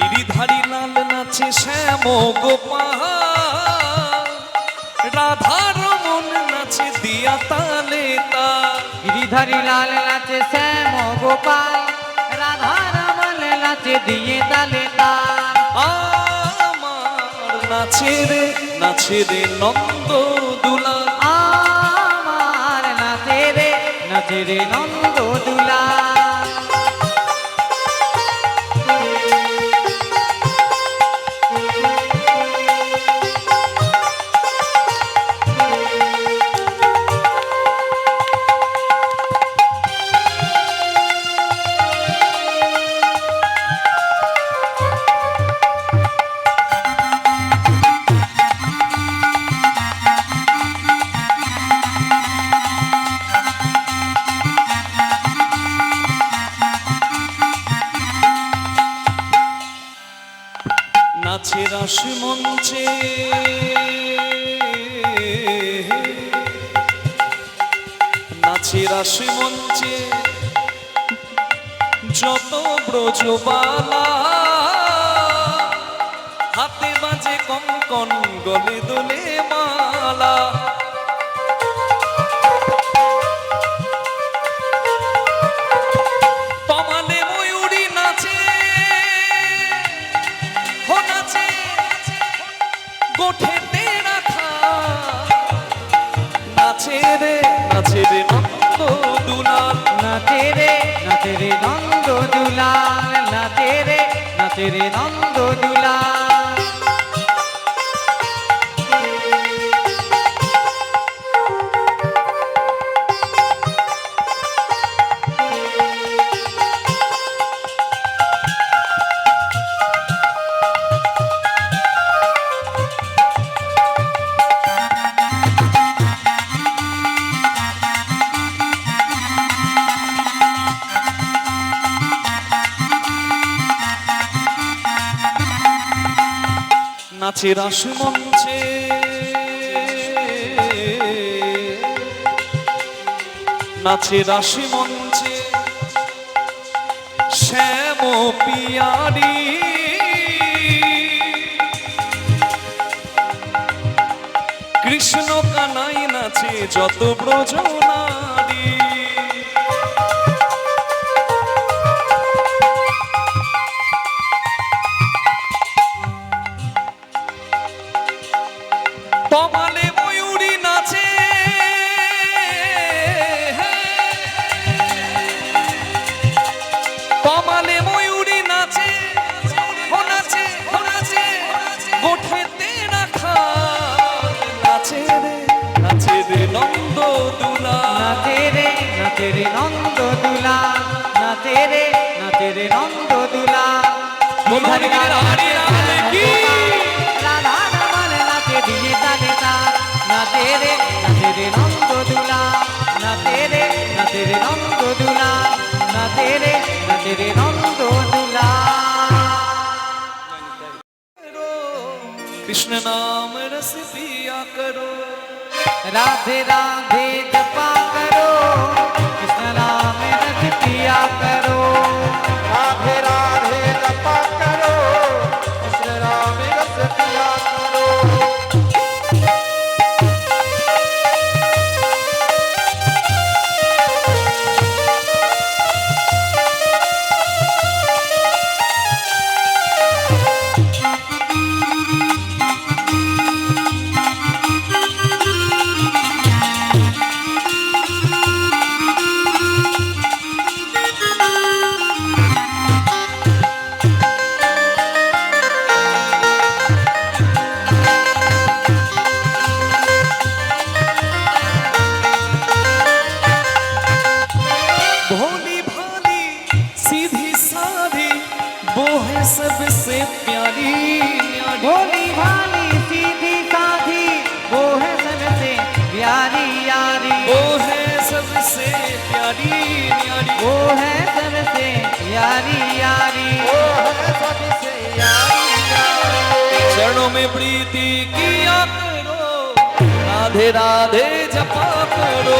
গিরিধারী লাল নাচে শ্যাম গোপাল। রাধা রমন নাচে দিয়া তালে তা গিরিধারী লাল নাচে শ্যাম গোপাল রাধা রমন নাচে দিয়ে তালে তাল। আমার নাচে রে নাচে রে নন্দ দুলা আমার নাচে রে নাচে রে নন্দ দুলা রাস মঞ্চে। নাচে রাস মঞ্চে যত ব্রজবালা রে নন্দ নাচে রাস মঞ্চে। নাচে রাস মঞ্চে। শ্যাম পিয়ারি। কৃষ্ণ কানাই নাচে যত ব্রজ कृष्ण नाम रस पिया करो। राधे राधे जपा में प्रीति किया करो राधे राधे जपा करो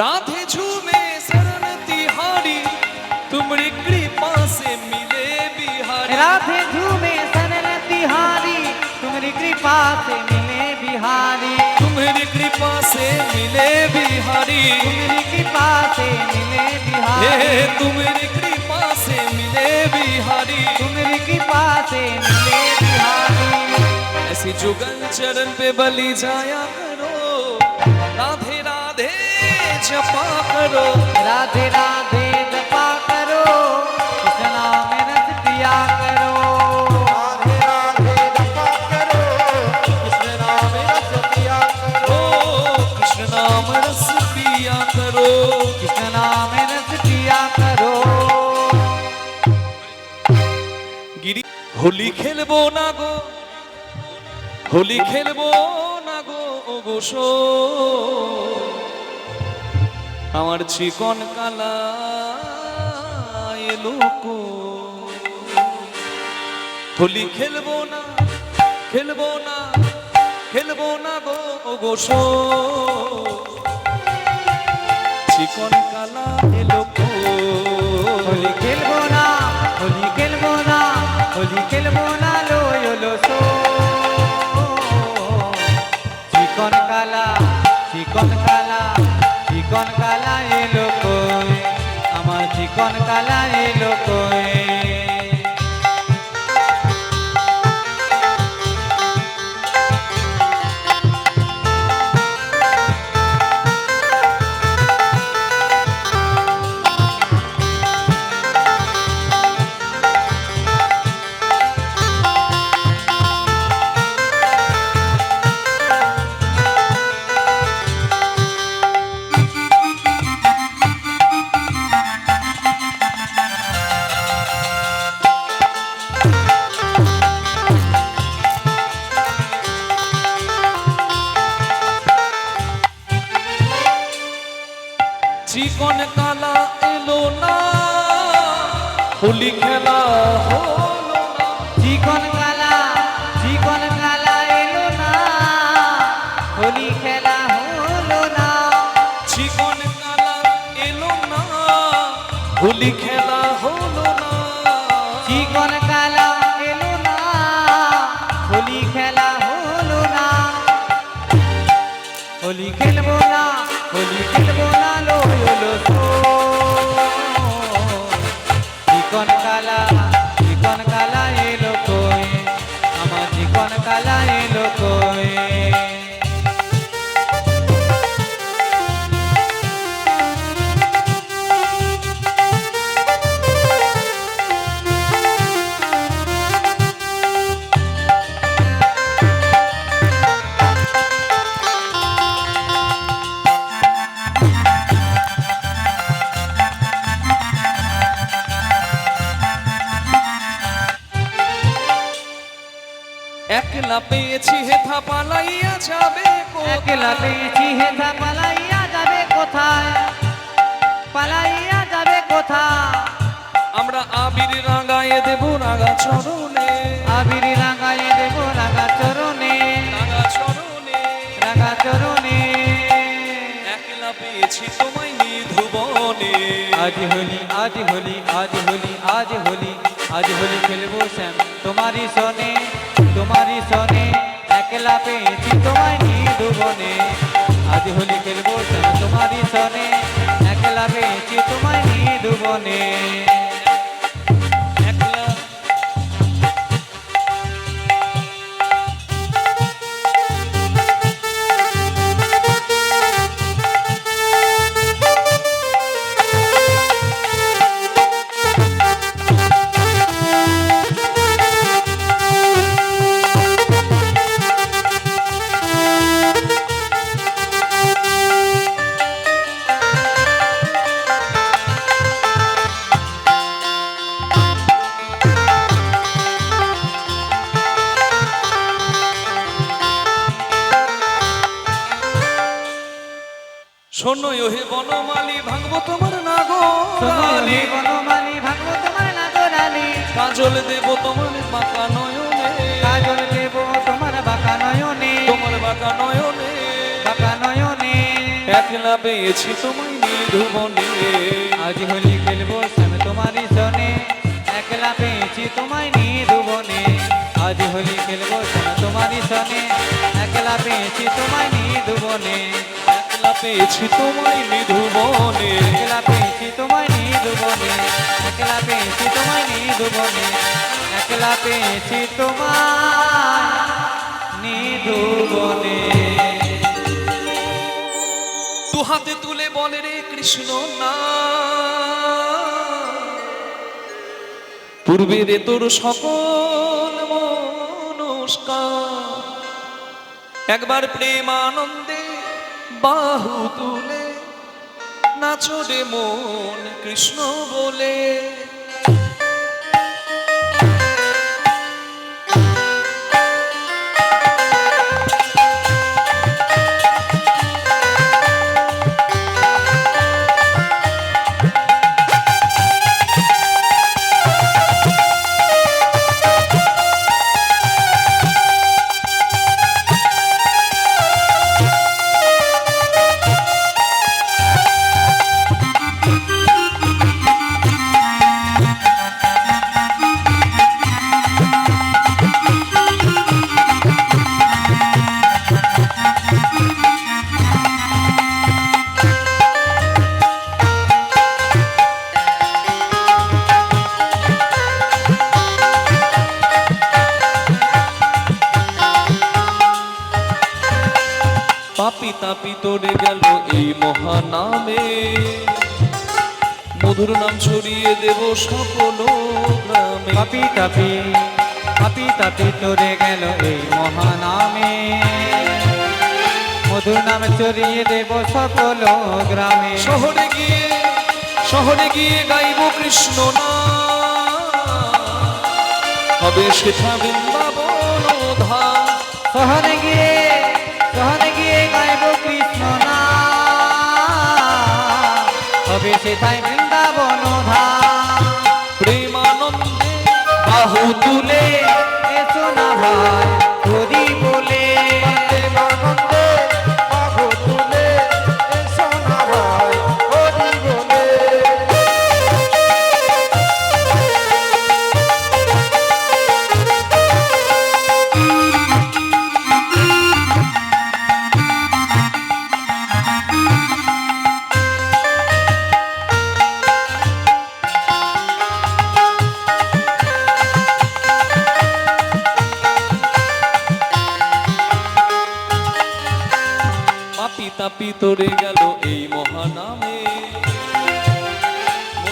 राधे झूमे शरण तिहारी तुम्हारी कृपा से मिले बिहारी। राधे झूमे शरण तिहारी तुम्हारी कृपा से मिले बिहारी। तुम्हारी कृपा से मिले बिहारी। तुम्हारी कृपा से मिले बिहारी। तुम्हारी कृपा से मिले बिहारी। तुम्हारी कृपा से मिले बिहारी। ऐसी जुगल चरण पे बलि जाया करो। राधे जपा करो राधे राधे जपा करो कृष्ण नाम रस पिया करो राधे राधे जपा करो कृष्ण नाम रस पिया करो ओ कृष्ण नाम रस पिया करो कृष्ण नाम रस पिया करो গিরি হোলি খেলবো না গো হোলি খেলবো না গো ও গো সো আমার চিকন কালা এলো কো হোলি খেলব না খেলব না খেলব না গো, ও গো সো চিকন কালা এলো হোলি খেলব না হোলি খেলব না হোলি খেলব না লো সো চিকন কালা চিকন কালা এলো না। হোলি খেলা হলো না। চিকন কালা এলো না। হোলি খেলা হলো না। চিকন কালা এলো না। হোলি খেলা হলো না। হোলি খেলব না হোলি খেলব না লো লো সো চিকন কালা চিকন একলা পেয়েছি হেথা পালাইয়া যাবে একলা পেয়েছি হেথা পালাইয়া যাবে কোথায়? পালাইয়া যাবে কোথায়? আমরা আবির রাগায়ে দেব রাগা চরণে। আবির রাগায়ে দেব রাগা চরণে। রাগা চরণে। রাগা চরণে। একলা পেয়েছি তোমায় নিধুবনে আজ হোলি আজ হোলি আজ হোলি আজ হোলি আজ হোলি খেলব শ্যাম তোমারই সনে। তোমারই সনে একলা পেয়েছি তোমায় নিধুবনে আজ হোলি খেলব তোমারই সনে একলা পেয়েছি তোমায় নিধুবনে শোনো ওহে বনমালী ভাঙবো তোমার নাগরালি বনমালী ভাগবত তোমার নাগরালি কাজল দেব তোমার বাঁকা নয়নে। কাজল দেব তোমার বাঁকা নয়নে। তোমার বাঁকা নয়নে। বাঁকা নয়নে। একলা পেয়েছি তোমায় নিধুবনে আজ হোলি খেলব শ্যাম তোমারই সনে একলা পেয়েছি তোমায় নিয়ে হোলি খেলব শোনো তোমারই সনে একলা পেয়েছি তোমায় নিধুবনে একলা পেয়েছি তোমায় নিধুবনে একলা পেয়েছি তোমায় নিধুবনে একলা পেয়েছি তোমায় নিধুবনে একলা পেয়েছি তোমায় নিধুবনে দু হাতে তুলে বলে রে কৃষ্ণ না। পূর্বে রে তোর সকল মনস্কার। একবার প্রেমানন্দে বাহু তুলে নাচরে মন কৃষ্ণ বলে। পাপি তাপি তোরে গেল এই মহানামে। মধুর নাম ছড়িয়ে দেব সকল গ্রামে। পাপি তাপি পাপি তাপি তোরে গেল এই মহানামে। মধুর নাম চড়িয়ে দেব সকল গ্রামে। শহরে গিয়ে শহরে গিয়ে গাইব কৃষ্ণ না হবে সেটা বৃন্দাবন ধাম। শহরে গিয়ে হবে সেটাই বৃন্দাবন প্রেমানন্দে বাহু তুলে এসো না ভাই।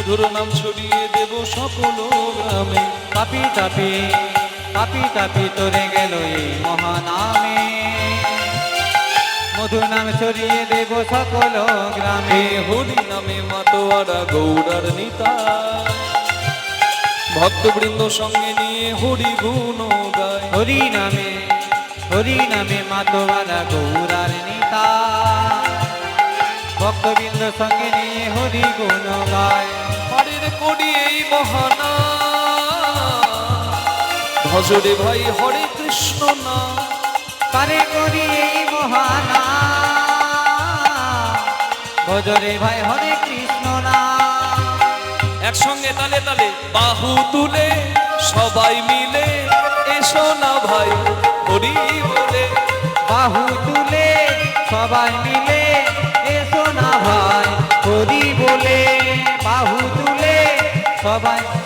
মধুর নাম ছড়িয়ে দেব সকল গ্রামে। পাপি তাপি পাপি তাপি তোরে গেল এই মহানামে। মধুর নাম ছড়িয়ে দেব সকল গ্রামে। হরি নামে মাতোয়ারা গৌরার নিতা। ভক্তবৃন্দ সঙ্গে নিয়ে হরি গুণ গায়। হরি নামে হরি নামে মাতোয়ারা গৌরার নিতা। ভক্তবৃন্দ সঙ্গে নিয়ে হরি গুণ গায়। পারের করি এই মহানা। ভজরে ভাই হরে কৃষ্ণ না। কারে করি এই মহানা। ভজরে ভাই হরে কৃষ্ণ না। একসঙ্গে তালে তালে বাহু তুলে সবাই মিলে এসো না ভাই হরি বলে। বাহু তুলে সবাই মিলে সবাই এসো না ভাই